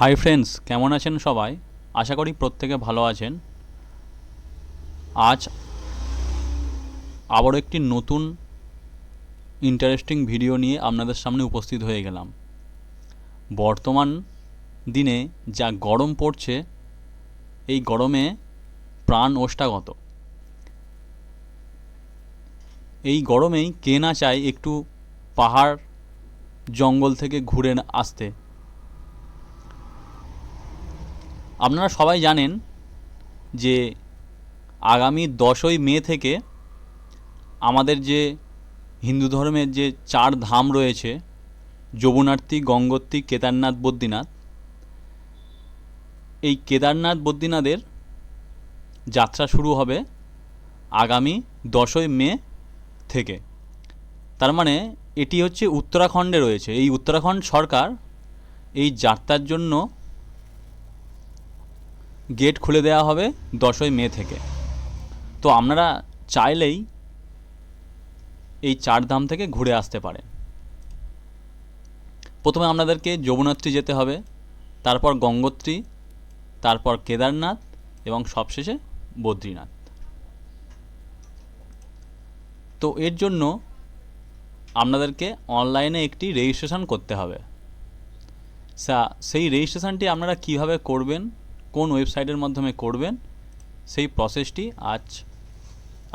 Hi friends কেমন আছেন সবাই? আশা করি প্রত্যেকে ভালো আছেন। আজ আবারও একটি নতুন ইন্টারেস্টিং ভিডিও নিয়ে আপনাদের সামনে উপস্থিত হয়ে গেলাম। বর্তমান দিনে যা গরম পড়ছে, এই গরমে প্রাণ ওষ্ঠাগত। এই গরমেই কে না চায় একটু পাহাড় জঙ্গল থেকে ঘুরে আসতে। আপনারা সবাই জানেন যে আগামী দশই মে থেকে আমাদের যে হিন্দু ধর্মের যে চার ধাম রয়েছে যমুনার্থী গঙ্গোত্রী, কেদারনাথ, বদ্রীনাথ, এই কেদারনাথ, বদ্রীনাথের যাত্রা শুরু হবে আগামী দশই মে থেকে। তার মানে এটি হচ্ছে উত্তরাখণ্ডে রয়েছে। এই উত্তরাখণ্ড সরকার এই যাত্রার জন্য গেট খুলে দেওয়া হবে দশই মে থেকে। তো আপনারা চাইলেই এই চার ধাম থেকে ঘুরে আসতে পারেন। প্রথমে আপনাদেরকে যমুনাত্রী যেতে হবে, তারপর গঙ্গোত্রী, তারপর কেদারনাথ এবং সবশেষে বদ্রীনাথ। তো এর জন্য আপনাদেরকে অনলাইনে একটি রেজিস্ট্রেশন করতে হবে। সেই রেজিস্ট্রেশনটি আপনারা কীভাবে করবেন কোন ওয়েবসাইটের মাধ্যমে করবেন, সেই প্রসেসটি আজ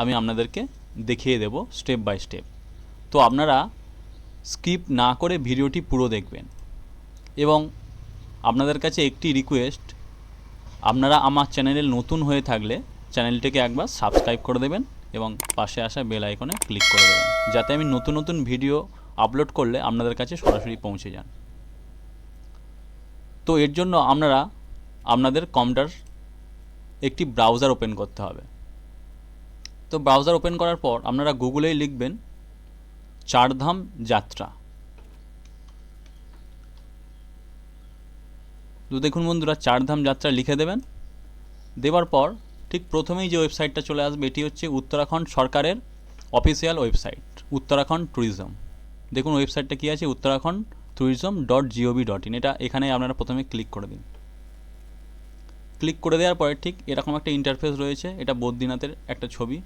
আমি আপনাদেরকে দেখিয়ে দেব স্টেপ বাই স্টেপ তো আপনারা স্কিপ না করে ভিডিওটি পুরো দেখবেন। এবং আপনাদের কাছে একটি রিকোয়েস্ট আপনারা আমার চ্যানেলে নতুন হয়ে থাকলে চ্যানেলটিকে একবার সাবস্ক্রাইব করে দেবেন এবং পাশে আসা বেল আইকনে ক্লিক করে দেবেন, যাতে আমি নতুন নতুন ভিডিও আপলোড করলে আপনাদের কাছে সরাসরি পৌঁছে যান। তো এর জন্য আপনারা আপনাদের কম্পিউটার একটি ব্রাউজার ওপেন করতে হবে। তো ব্রাউজার ওপেন করার পর আপনারা গুগলেই লিখবেন চারধাম যাত্রা। তো দেখুন বন্ধুরা, চারধাম যাত্রা লিখে দেবেন। দেওয়ার পর ঠিক প্রথমেই যে ওয়েবসাইটটা চলে আসবে, এটি হচ্ছে উত্তরাখণ্ড সরকারের অফিসিয়াল ওয়েবসাইট উত্তরাখণ্ড ট্যুরিজম দেখুন ওয়েবসাইটটা কী আছে? Uttarakhand tourism dot G O V dot in এটা এখানে আপনারা প্রথমে ক্লিক করে দিন। ক্লিক করে দেওয়ার পরে ঠিক এরকম একটা ইন্টারফেস রয়েছে, এটা বদ্রীনাথের একটা ছবি।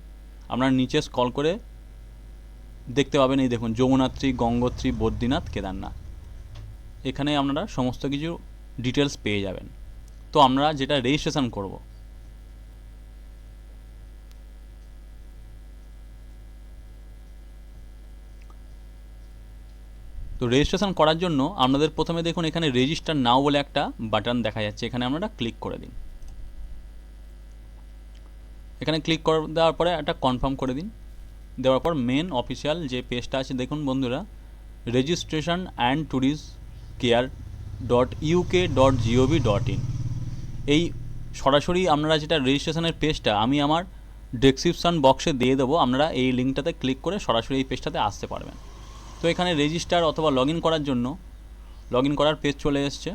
আপনারা নিচে স্কল করে দেখতে পাবেন, এই দেখুন, যমুনাত্রী, গঙ্গোত্রী, বদ্রীনাথ, কেদারনাথ। এখানে আপনারা সমস্ত কিছু ডিটেলস পেয়ে যাবেন। তো আমরা যেটা রেজিস্ট্রেশন করব, তো রেজিস্ট্রেশন করার জন্য আপনাদের প্রথমে দেখুন এখানে রেজিস্টার নাও বলে একটা বাটন দেখা যাচ্ছে। এখানে আপনারা ক্লিক করে দিন। এখানে ক্লিক করে, দেওয়ার পরে একটা কনফার্ম করে দিন। দেওয়ার পর মেন অফিসিয়াল যে পেজটা আছে, দেখুন বন্ধুরা registration and tourist care dot UK dot G O V dot in এই সরাসরি আপনারা যেটা রেজিস্ট্রেশনের পেজটা আমি আমার ডেসক্রিপশন বক্সে দিয়ে দেবো, আপনারা এই লিঙ্কটাতে ক্লিক করে সরাসরি এই পেজটাতে আসতে পারবেন। তো এখানে রেজিস্টার অথবা লগ করার জন্য লগ করার পেজ চলে এসছে।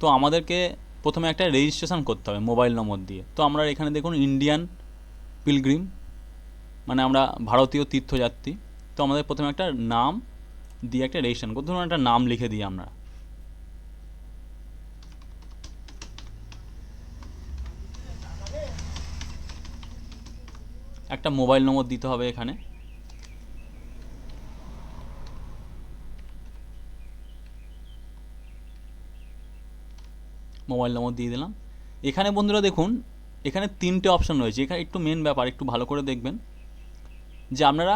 তো আমাদেরকে প্রথমে একটা রেজিস্ট্রেশন করতে হবে মোবাইল নম্বর দিয়ে। তো আমরা এখানে দেখুন ইন্ডিয়ান পিলগ্রিম মানে আমরা ভারতীয় তীর্থযাত্রী। তো আমাদের প্রথমে একটা নাম দিয়ে একটা রেজিস্ট্রেশন করতে ধরুন একটা নাম লিখে দিই আমরা। একটা মোবাইল নম্বর দিতে হবে এখানে। মোবাইল নম্বর দিয়ে দিলাম। এখানে বন্ধুরা দেখুন এখানে তিনটে অপশন রয়েছে। এখানে একটু মেন ব্যাপার, একটু ভালো করে দেখবেন। যে আপনারা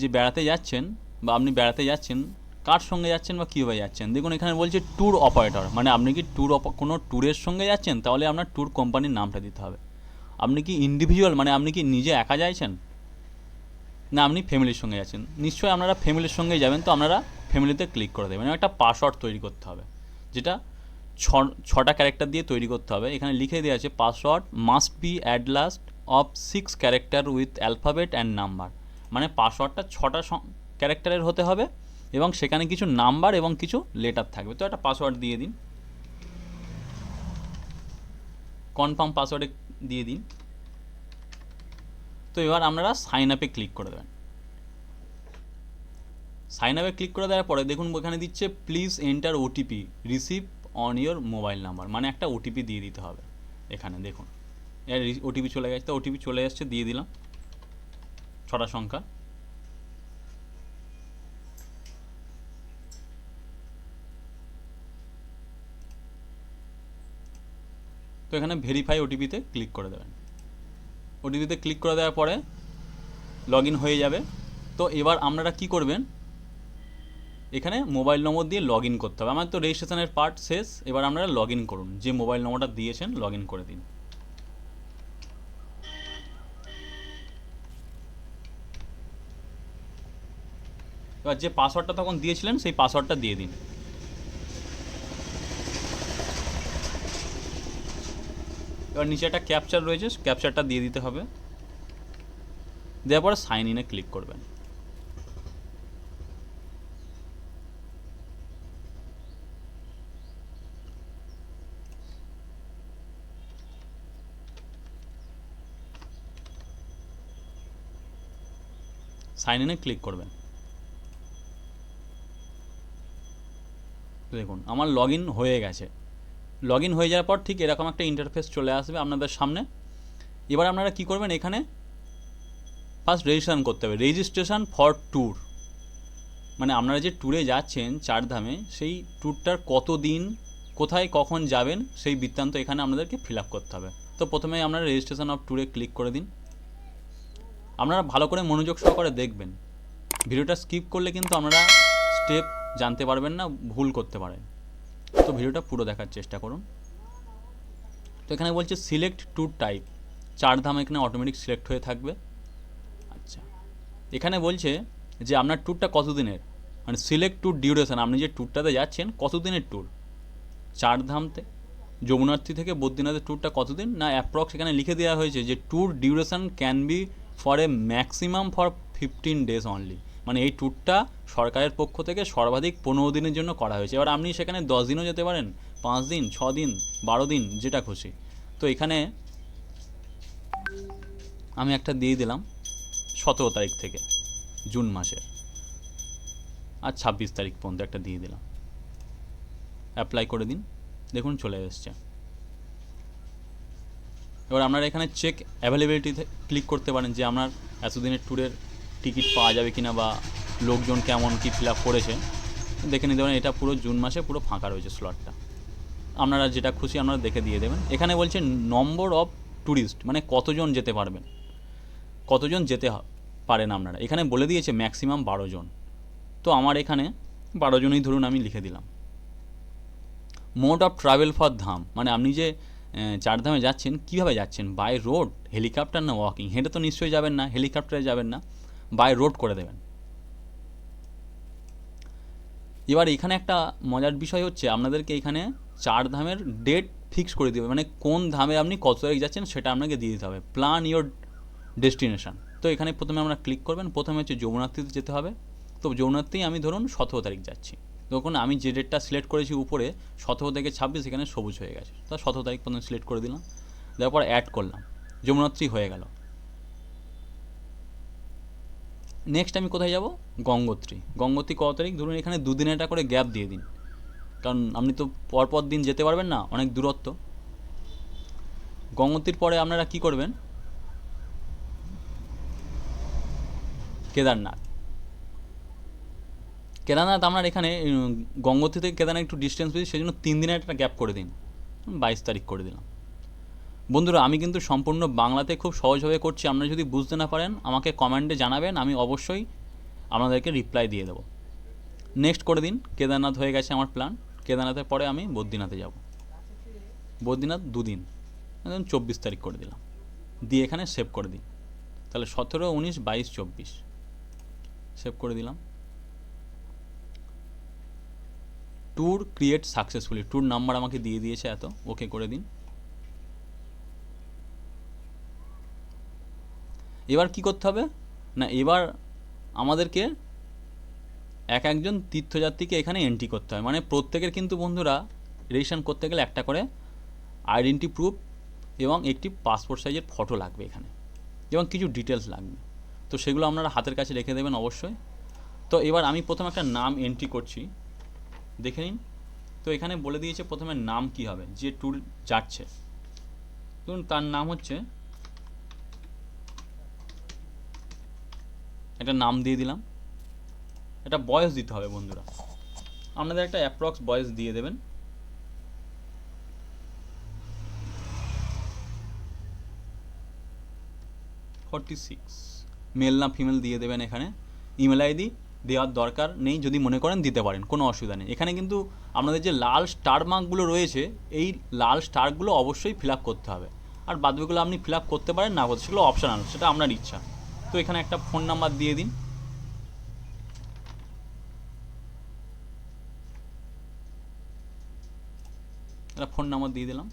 যে বেড়াতে যাচ্ছেন বা আপনি বেড়াতে যাচ্ছেন, কার সঙ্গে যাচ্ছেন বা কীভাবে যাচ্ছেন? দেখুন, এখানে বলছে ট্যুর অপারেটর মানে আপনি কি ট্যুর কোনো ট্যুরের সঙ্গে যাচ্ছেন? তাহলে আপনার ট্যুর কোম্পানির নামটা দিতে হবে। আপনি কি ইন্ডিভিজুয়াল মানে আপনি কি নিজে একা যাচ্ছেন? না, আপনি ফ্যামিলির সঙ্গে যাচ্ছেন। নিশ্চয়ই আপনারা ফ্যামিলির সঙ্গে যাবেন, তো আপনারা ফ্যামিলিতে ক্লিক করে দেবেন। একটা পাসওয়ার্ড তৈরি করতে হবে, যেটা ছটা ক্যারেক্টার দিয়ে তৈরি করতে হবে। এখানে লিখে দেওয়া আছে password must be at last of six character with alphabet and number মানে পাসওয়ার্ডটা ছটা ক্যারেক্টারের হতে হবে এবং সেখানে কিছু নাম্বার এবং কিছু লেটার থাকবে। তো একটা পাসওয়ার্ড দিয়ে দিন। কনফার্ম পাসওয়ার্ডে দিয়ে দিন। তো এবার আপনারা সাইন আপে ক্লিক করে দেবেন। সাইন আপে ক্লিক করে দেওয়ার পরে দেখুন এখানে দিচ্ছে please enter OTP receive on your mobile number মানে একটা ওটিপি দিয়ে দিতে হবে এখানে, দেখুন। ওটিপি চলে গেছে, তো ওটিপি চলে এসছে, দিয়ে দিলাম। ছটা সংখ্যা। তো এখানে ভেরিফাই ওটিপিতে ক্লিক করে দেবেন। ওটিপিতে ক্লিক করে দেওয়ার পরে লগ হয়ে যাবে। তো এবার আপনারা কি করবেন? এখানে মোবাইল নম্বর দিয়ে লগ ইন করতে হবে। আমার তো রেজিস্ট্রেশনের পার্ট শেষ, এবার আপনারা লগ ইন করুন। যে মোবাইল নম্বরটা দিয়েছেন লগ ইন করে দিন। এবার যে পাসওয়ার্ডটা তখন দিয়েছিলেন, সেই পাসওয়ার্ডটা দিয়ে দিন। এবার নিচে একটা ক্যাপচার রয়েছে ক্যাপচারটা দিয়ে দিতে হবে। দেওয়ার পরে সাইন ইনে ক্লিক করবেন। সাইন ইনে ক্লিক করবেন। দেখুন, আমার লগ হয়ে গেছে। লগ হয়ে যাওয়ার পর ঠিক এরকম একটা ইন্টারফেস চলে আসবে আপনাদের সামনে। এবার আপনারা কি করবেন এখানে? ফার্স্ট রেজিস্ট্রেশন করতে হবে। রেজিস্ট্রেশন ফর ট্যুর মানে আপনারা যে ট্যুরে যাচ্ছেন চারধামে, সেই ট্যুরটার কত দিন কোথায়, কখন যাবেন, সেই বৃত্তান্ত এখানে আপনাদেরকে ফিল করতে হবে। তো প্রথমে আপনারা রেজিস্ট্রেশন অফ ট্যুরে ক্লিক করে দিন। আপনারা ভালো করে মনোযোগ সহকারে দেখবেন। ভিডিওটা স্কিপ করলে কিন্তু আপনারা স্টেপ জানতে পারবেন না, ভুল করতে পারেন। তো ভিডিওটা পুরো দেখার চেষ্টা করুন। তো এখানে বলছে সিলেক্ট ট্যুর টাইপ চার ধাম এখানে অটোমেটিক সিলেক্ট হয়ে থাকবে। আচ্ছা। এখানে বলছে যে আপনার ট্যুরটা কতদিনের? মানে সিলেক্ট ট্যুর ডিউরেশন আপনি যে ট্যুরটাতে যাচ্ছেন, কতদিনের ট্যুর চার ধামতে? যমুনার্থী থেকে বদ্রীনাথের ট্যুরটা কতদিন? না অ্যাপ্রক্স এখানে লিখে দেওয়া হয়েছে যে tour duration can be for a maximum for fifteen days only মানে এই ট্যুরটা সরকারের পক্ষ থেকে সর্বাধিক পনেরো দিনের জন্য করা হয়েছে। এবার আপনি সেখানে দশ দিনও যেতে পারেন, পাঁচ দিন, ছ দিন, বারো দিন, যেটা খুশি। তো এখানে আমি একটা দিয়ে দিলাম সতেরো তারিখ থেকে, জুন মাসের। আর ছাব্বিশ তারিখ পর্যন্ত একটা দিয়ে দিলাম। অ্যাপ্লাই করে দিন। দেখুন চলে এসছে। এবার আপনারা এখানে চেক অ্যাভেলেবিলিটিতে ক্লিক করতে পারেন যে আপনার এতদিনের ট্যুরের টিকিট পাওয়া যাবে কিনা বা লোকজন কেমন, কি ফিল আপ করেছে। দেখে নিতে পারেন, এটা পুরো জুন মাসে পুরো ফাঁকা রয়েছে স্লটটা আপনারা যেটা খুশি আপনারা দেখে দিয়ে দেবেন। এখানে বলছে নম্বর অফ ট্যুরিস্ট মানে কতজন যেতে পারবেন। কতজন যেতে পারেন আপনারা। এখানে বলে দিয়েছে ম্যাক্সিমাম বারো জন। তো আমার এখানে বারো জনই ধরুন আমি লিখে দিলাম। Mode of travel for Dham মানে আপনি যে চারধামে যাচ্ছেন, কীভাবে যাচ্ছেন? বাই রোড হেলিকপ্টার না ওয়াকিং হেঁটে তো নিশ্চয়ই যাবেন না হেলিকপ্টারে যাবেন না বাই রোড করে দেবেন। এবার এখানে একটা মজার বিষয় হচ্ছে, আপনাদেরকে এখানে চার ধামের ডেট ফিক্স করে দেবে মানে কোন ধামে আপনি কত তারিখ যাচ্ছেন সেটা আপনাকে দিয়ে দিতে হবে। প্ল্যান ইওর ডেস্টিনেশন তো এখানে প্রথমে আমরা ক্লিক করবেন, প্রথমে হচ্ছে যমুনাত্রীতে যেতে হবে। তো যমুনাত্রী আমি ধরুন সতেরো তারিখ যাচ্ছি। তখন আমি যে ডেটটা সিলেক্ট করেছি উপরে, সতেরো থেকে ছাব্বিশ এখানে সবুজ হয়ে গেছে। তা সতেরো তারিখ পর্যন্ত সিলেক্ট করে দিলাম। তারপর অ্যাড করলাম। যমুনাত্রী হয়ে গেল। নেক্সট আমি কোথায় যাব? গঙ্গোত্রী। গঙ্গোত্রী কত তারিখ? ধরুন, এখানে দুদিন একটা করে গ্যাপ দিয়ে দিন। কারণ আপনি তো পরপর দিন যেতে পারবেন না, অনেক দূরত্ব। গঙ্গোত্রীর পরে আপনারা কি করবেন? কেদারনাথ। কেদারনাথ আপনার এখানে গঙ্গোত্রী থেকে কেদারনাথ একটু ডিস্টেন্স পেয়েছি সেই জন্য তিন দিনের একটা গ্যাপ করে দিন। বাইশ তারিখ করে দিলাম। বন্ধুরা, আমি কিন্তু সম্পূর্ণ বাংলাতে খুব সহজভাবে করছি। আপনারা যদি বুঝতে না পারেন, আমাকে কমেন্টে জানাবেন, আমি অবশ্যই আপনাদেরকে রিপ্লাই দিয়ে দেবো। নেক্সট করে দিন, কেদারনাথ হয়ে গেছে আমার প্ল্যান কেদারনাথের পরে আমি বদ্রীনাথে যাব। বদ্রীনাথ দুদিন চব্বিশ তারিখ করে দিলাম। দিয়ে এখানে সেভ করে দিন। তাহলে সতেরো, উনিশ, বাইশ, চব্বিশ। সেভ করে দিলাম। Tour create successfully tour number আমাকে দিয়ে দিয়েছে এত। ওকে করে দিন। এবার কি করতে হবে? না, এবার আমাদেরকে এক একজন তীর্থযাত্রীকে এখানে এন্ট্রি করতে হয়। মানে প্রত্যেকের কিন্তু বন্ধুরা রেজিস্ট্রেশন করতে গেলে একটা করে আইডেন্টি প্রুফ এবং একটি পাসপোর্ট সাইজের ফটো লাগবে এখানে। এবং কিছু ডিটেলস লাগবে। তো সেগুলো আপনারা হাতের কাছে রেখে দেবেন অবশ্যই। তো এবার আমি প্রথম একটা নাম এন্ট্রি করছি। দেখে নিন। তো এখানে বলে দিয়েছে প্রথমে নাম কি হবে, যে ট্যুর যাচ্ছে। ধরুন তার নাম হচ্ছে, একটা নাম দিয়ে দিলাম। একটা বয়স দিতে হবে বন্ধুরা। আপনাদের একটা অ্যাপ্রক্স বয়স দিয়ে দেবেন। ফর্টি সিক্স মেল না ফিমেল দিয়ে দেবেন এখানে। ইমেল আইডি দেওয়ার দরকার নেই যদি মনে করেন দিতে পারেন, কোনো অসুবিধা নেই। এখানে কিন্তু আপনাদের যে লাল স্টার মার্কগুলো রয়েছে, এই লাল স্টারগুলো অবশ্যই ফিল আপ করতে হবে। আর বাদবাকিগুলো আপনি ফিল আপ করতে পারেন, না করতে সেগুলো অপশনাল সেটা আপনার ইচ্ছা। তো এখানে একটা ফোন নাম্বার দিয়ে দিন। একটা ফোন নাম্বার দিয়ে দিলাম।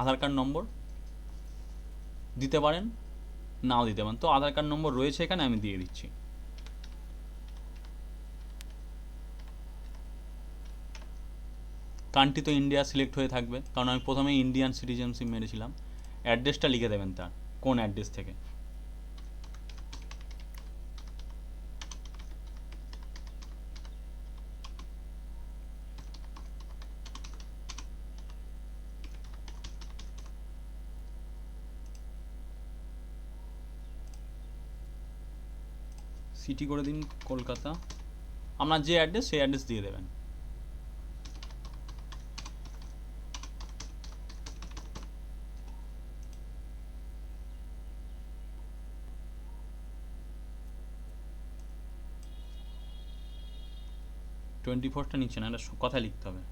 আধার কার্ড নম্বর দিতে পারেন, নাও দিতে পারেন। তো আধার কার্ড নম্বর রয়েছে এখানে, আমি দিয়ে দিচ্ছি। কান্ট্রি তো ইন্ডিয়া সিলেক্ট হয়ে থাকবে। কারণ আমি প্রথমে ইন্ডিয়ান সিটিজেনশিপ মেরেছিলাম। অ্যাড্রেসটা লিখে দেবেন তার, কোন অ্যাড্রেস থেকে। সিটি করে দিন, কলকাতা। আপনার যে অ্যাড্রেস সেই অ্যাড্রেস দিয়ে দেবেন। টোয়েন্টি ফোরটা নিচ্ছে না এটা কথা লিখতে হবে।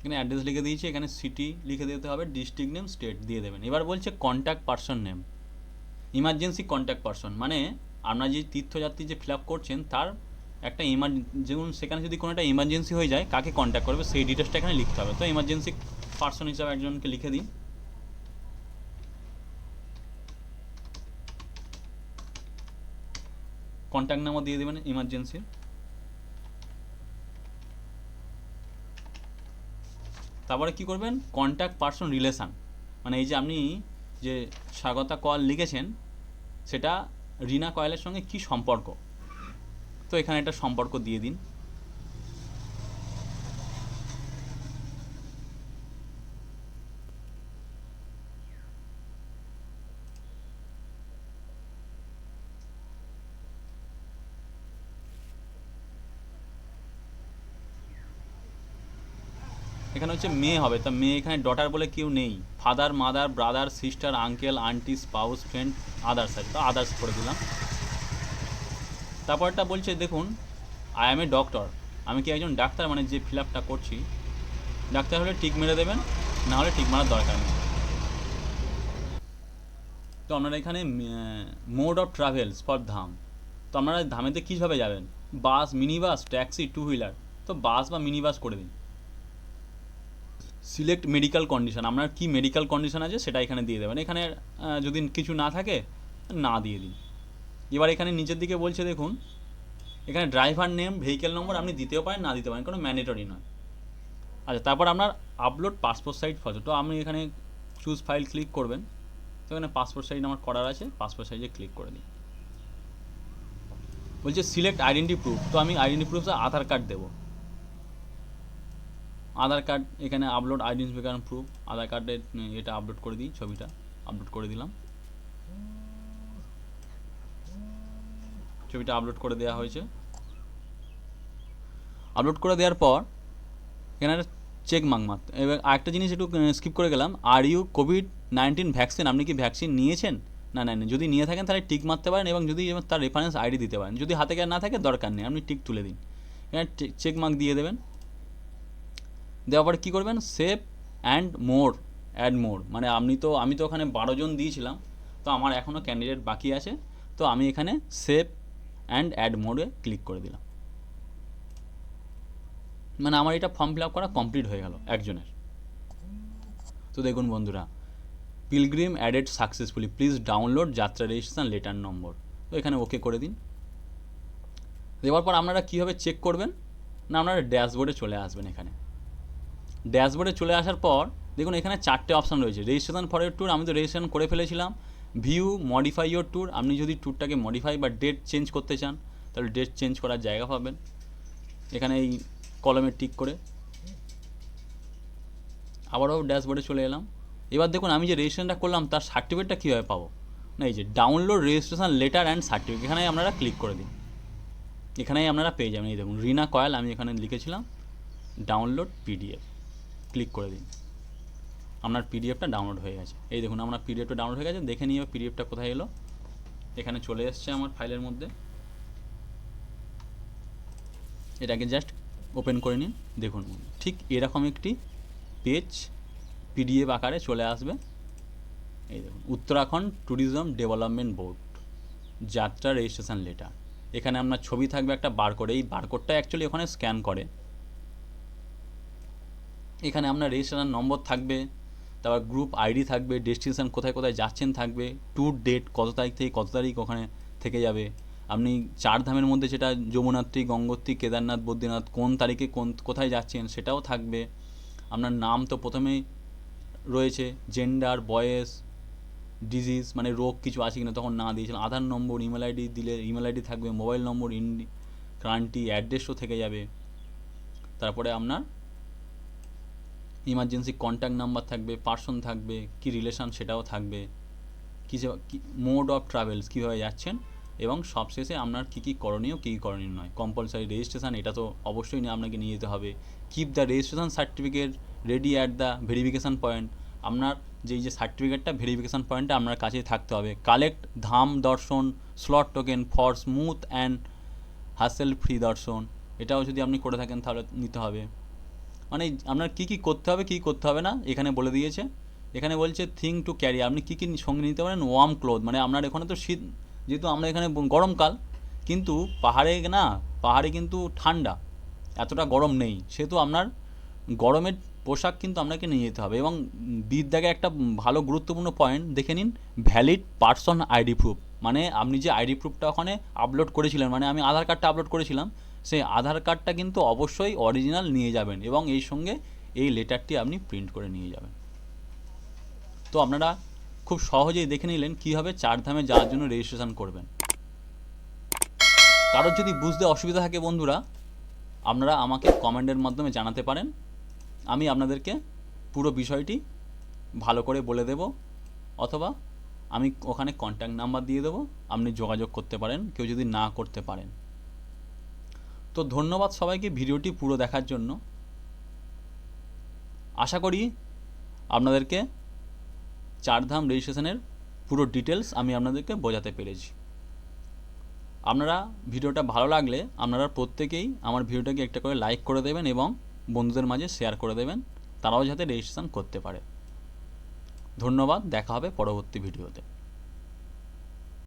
এখানে অ্যাড্রেস লিখে দিয়েছি, এখানে সিটি লিখে দিতে হবে ডিস্ট্রিক্ট নেম স্টেট দিয়ে দেবেন। এবার বলছে contact person name emergency contact person মানে আপনার যে তীর্থযাত্রী যে ফিল আপ করছেন, তার একটা ইমার যেমন সেখানে যদি কোনো একটা ইমার্জেন্সি হয়ে যায়, কাকে কন্ট্যাক্ট করবে, সেই ডিটেলসটা এখানে লিখতে হবে। তো ইমার্জেন্সি পার্সন হিসাবে একজনকে লিখে দিন। কন্ট্যাক্ট নাম্বার দিয়ে দেবেন ইমার্জেন্সি তারপরে কি করবেন? কন্ট্যাক্ট পার্সন রিলেশান মানে এই যে আপনি যে স্বাগতা কল লিখেছেন, সেটা রিনা কয়েলের সঙ্গে কি সম্পর্ক? তো এখানে একটা সম্পর্ক দিয়ে দিন। এখানে হচ্ছে মেয়ে হবে, তা মেয়ে এখানে ডটার বলে কেউ নেই। Father mother brother sister uncle aunty spouse friend others আছে তো আদার্স করে দিলাম। তারপরটা বলছে, দেখুন আই এম এ ডক্টর আমি কি একজন ডাক্তার মানে যে ফিল আপটা করছি, ডাক্তার হলে টিক মেরে দেবেন, না হলে টিক মারার দরকার নেই। তো আপনারা এখানে mode of travels for Dham. তো আপনারা ধামেতে কীভাবে যাবেন? Bus mini bus taxi two wheeler তো বাস বা মিনি বাস করে দিন। সিলেক্ট মেডিকেল কন্ডিশন, আপনার কি মেডিকেল কন্ডিশন আছে সেটা এখানে দিয়ে দেবেন। এখানে যদি কিছু না থাকে, না দিয়ে দিন। এবার এখানে নিচের দিকে বলছে, দেখুন, এখানে ড্রাইভার নেম, ভেহিকেল নম্বর আপনি দিতেও পারেন, না দিতে পারেন, কোনো ম্যান্ডেটরি নয়। আচ্ছা তারপর আপনার আপলোড পাসপোর্ট সাইজ ফটো, তো আপনি এখানে চুজ ফাইল ক্লিক করবেন। তো এখানে পাসপোর্ট সাইজ আমার করার আছে, পাসপোর্ট সাইজে ক্লিক করে দিন। বলছে সিলেক্ট আইডেন্টি প্রুফ তো আমি আইডেন্টি প্রুফ আধার কার্ড দেবো। আধার কার্ড এখানে আপলোড আইডেন্টিফিকেশন প্রুফ আধার কার্ডের এটা আপলোড করে দিই, ছবিটা আপলোড করে দিলাম। ছবিটা আপলোড করে দেওয়া হয়েছে। আপলোড করে দেওয়ার পর, এখানে একটা চেক মার্ক মারতে এবার আরেকটা জিনিস একটু স্কিপ করে গেলাম। Are you covid nineteen vaccine আপনি কি ভ্যাকসিন নিয়েছেন? না না যদি নিয়ে থাকেন তাহলে টিক মারতে পারেন এবং যদি তার রেফারেন্স আইডি দিতে পারেন। যদি হাতে কার না থাকে, দরকার নেই। আপনি টিক তুলে দিন। এখানে চেক মার্ক দিয়ে দেবেন। দেওয়ার পরে কী করবেন? Save and more add more মানে আপনি তো, আমি তো ওখানে বারো জন দিয়েছিলাম, তো আমার এখনও ক্যান্ডিডেট বাকি আছে, তো আমি এখানে সেভ অ্যান্ড অ্যাড মোডে ক্লিক করে দিলাম। মানে আমার এটা ফর্ম ফিল আপ করা কমপ্লিট হয়ে গেল একজনের। তো দেখুন বন্ধুরা pilgrim added successfully please download যাত্রা রেজিস্ট্রেশন লেটার নম্বর তো এখানে ওকে করে দিন। দেওয়ার পর আপনারা কীভাবে চেক করবেন? না, আপনারা ড্যাশবোর্ডে চলে আসবেন এখানে। ড্যাশবোর্ডে চলে আসার পর, দেখুন এখানে চারটে অপশান রয়েছে। রেজিস্ট্রেশন ফর এর ট্যুর আমি তো রেজিস্ট্রেশন করে ফেলেছিলাম। ভিউ মডিফাই ইয়োর ট্যুর আপনি যদি ট্যুরটাকে মডিফাই বা ডেট চেঞ্জ করতে চান, তাহলে ডেট চেঞ্জ করার জায়গা পাবেন। এখানে এই কলমে টিক করে। আবারও ড্যাশবোর্ডে চলে এলাম। এবার দেখুন, আমি যে রেজিস্ট্রেশনটা করলাম, তার সার্টিফিকেটটা কীভাবে পাবো? না, এই যে download registration letter and certificate এখানে আপনারা ক্লিক করে দিন। এখানেই আপনারা পেয়ে যাবেন। এই দেখুন, রিনা কয়াল, আমি এখানে লিখেছিলাম ডাউনলোড পিডিএফ ক্লিক করে দিন। আপনার পিডিএফটা ডাউনলোড হয়ে গেছে। এই দেখুন, আমার পিডিএফটা ডাউনলোড হয়ে গেছে, দেখে নিয়ে পিডিএফটা কোথায় এলো। এখানে চলে এসছে আমার ফাইলের মধ্যে। এটাকে জাস্ট ওপেন করে নিন। দেখুন, ঠিক এরকম একটি পেজ পিডিএফ আকারে চলে আসবে। এই দেখুন, উত্তরাখণ্ড ট্যুরিজম ডেভেলপমেন্ট বোর্ড যাত্রা রেজিস্ট্রেশন লেটার এখানে আপনার ছবি থাকবে একটা বারকোড এই বারকোডটা অ্যাকচুয়ালি ওখানে স্ক্যান করে। এখানে আপনার রেজিস্ট্রেশন নম্বর থাকবে, তারপর গ্রুপ আইডি থাকবে ডেস্টিনেশন কোথায় কোথায় যাচ্ছেন থাকবে ট্যুর ডেট কত তারিখ থেকে কত তারিখ ওখানে থেকে যাবে। আপনি চার ধামের মধ্যে যেটা যমুনাত্রী গঙ্গোত্রী, কেদারনাথ, বদ্রীনাথ, কোন তারিখে কোন কোথায় যাচ্ছেন সেটাও থাকবে। আপনার নাম তো প্রথমেই রয়েছে জেন্ডার বয়েস ডিজিজ মানে রোগ কিছু আছে কিনা তখন না দিয়েছিলাম আধার নম্বর ইমেল আইডি দিলে ইমেল আইডি থাকবে মোবাইল নম্বর ইন্ডি কান্ট্রি অ্যাড্রেসও থেকে যাবে। তারপরে আপনার ইমার্জেন্সি কন্ট্যাক্ট নাম্বার থাকবে পার্সন থাকবে, কি রিলেশন সেটাও থাকবে, কী যে মোড অফ ট্রাভেলস কীভাবে যাচ্ছেন এবং সবশেষে আপনার কী কী করণীয়, কী কী করণীয় নয়। কম্পালসারি রেজিস্ট্রেশন এটা তো অবশ্যই নিয়ে আপনাকে নিয়ে যেতে হবে। Keep the registration certificate ready at the verification point আপনার যেই যে সার্টিফিকেটটা ভেরিফিকেশান পয়েন্টে আপনার কাছেই থাকতে হবে। কালেক্ট ধাম দর্শন slot token for smooth and hassle free দর্শন। এটাও যদি আপনি করে থাকেন, তাহলে নিতে হবে। মানে আপনার কী কী করতে হবে, কী করতে হবে না, এখানে বলে দিয়েছে। এখানে বলছে থিং টু ক্যারি আপনি কী কী সঙ্গে নিতে পারেন? ওয়ার্ম ক্লোথ মানে আপনার এখানে তো শীত, যেহেতু আমরা এখানে গরমকাল কিন্তু পাহাড়ে না, পাহাড়ে কিন্তু ঠান্ডা, এতটা গরম নেই। সেহেতু আপনার গরমের পোশাক কিন্তু আপনাকে নিয়ে যেতে হবে। এবং বিদ্যাকে একটা ভালো গুরুত্বপূর্ণ পয়েন্ট দেখে নিন ভ্যালিড পার্সন আইডি প্রুফ মানে আপনি যে আইডি প্রুফটা ওখানে আপলোড করেছিলেন মানে আমি আধার কার্ডটা আপলোড করেছিলাম সেই আধার কার্ডটা কিন্তু অবশ্যই অরিজিনাল নিয়ে যাবেন এবং এই সঙ্গে এই লেটারটি আপনি প্রিন্ট করে নিয়ে যাবেন। তো আপনারা খুব সহজেই দেখে নিলেন কীভাবে চারধামে যাওয়ার জন্য রেজিস্ট্রেশন করবেন। কারোর যদি বুঝতে অসুবিধা থাকে বন্ধুরা, আপনারা আমাকে কমেন্টের মাধ্যমে জানাতে পারেন। আমি আপনাদেরকে পুরো বিষয়টি ভালো করে বলে দেব, অথবা আমি ওখানে কন্ট্যাক্ট নাম্বার দিয়ে দেবো, আপনি যোগাযোগ করতে পারেন, কেউ যদি না করতে পারেন। তো ধন্যবাদ সবাইকে ভিডিওটি পুরো দেখার জন্য। আশা করি আপনাদেরকে চারধাম রেজিস্ট্রেশনের পুরো ডিটেলস আমি আপনাদেরকে বোঝাতে পেরেছি। আপনারা ভিডিওটা ভালো লাগলে আপনারা প্রত্যেকেই আমার ভিডিওটাকে একটা করে লাইক করে দেবেন এবং বন্ধুদের মাঝে শেয়ার করে দেবেন, তারাও যাতে রেজিস্ট্রেশন করতে পারে। ধন্যবাদ, দেখা হবে পরবর্তী ভিডিওতে।